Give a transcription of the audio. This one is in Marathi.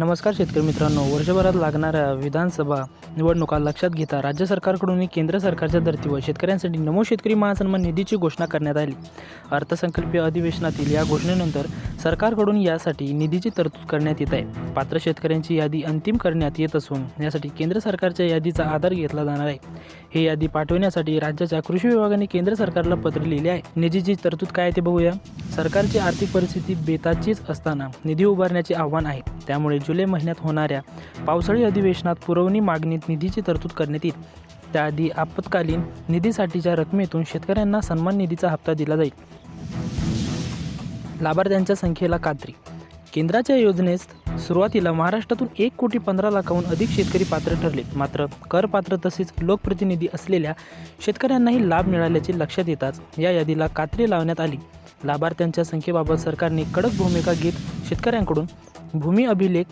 नमस्कार शेतकरी मित्रांनो. वर्षभरात लागणाऱ्या विधानसभा निवडणुका लक्षात घेता राज्य सरकारकडूनही केंद्र सरकारच्या धर्तीवर शेतकऱ्यांसाठी नमो शेतकरी महासन्मान निधीची घोषणा करण्यात आली. अर्थसंकल्पीय अधिवेशनातील या घोषणेनंतर सरकारकडून यासाठी निधीची तरतूद करण्यात येत आहे. पात्र शेतकऱ्यांची यादी अंतिम करण्यात येत असून यासाठी केंद्र सरकारच्या यादीचा आधार घेतला जाणार आहे. हे यादी पाठवण्यासाठी राज्याच्या कृषी विभागाने केंद्र सरकारला पत्र लिहिले आहे. निधीची तरतूद काय आहे ते बघूया. सरकारची आर्थिक परिस्थिती बेताचीच असताना निधी उभारण्याचे आव्हान आहे. त्यामुळे जुलै महिन्यात होणाऱ्या पावसाळी अधिवेशनात पुरवणी मागणीत निधीची तरतूद करण्यात येईल. त्याआधी आपत्कालीन निधीसाठीच्या रकमेतून शेतकऱ्यांना सन्मान निधीचा हप्ता दिला जाईल. लाभार्थ्यांच्या संख्येला कात्री केंद्राच्या योजनेस सुरुवातीला महाराष्ट्रातून एक कोटी पंधरा लाखाहून अधिक शेतकरी पात्र ठरले. मात्र करपात्र तसेच लोकप्रतिनिधी असलेल्या शेतकऱ्यांनाही लाभ मिळाल्याचे लक्षात येताच या यादीला कात्री लावण्यात आली. लाभार्थ्यांच्या संख्येबाबत सरकारने कडक भूमिका घेत शेतकऱ्यांकडून भूमी अभिलेख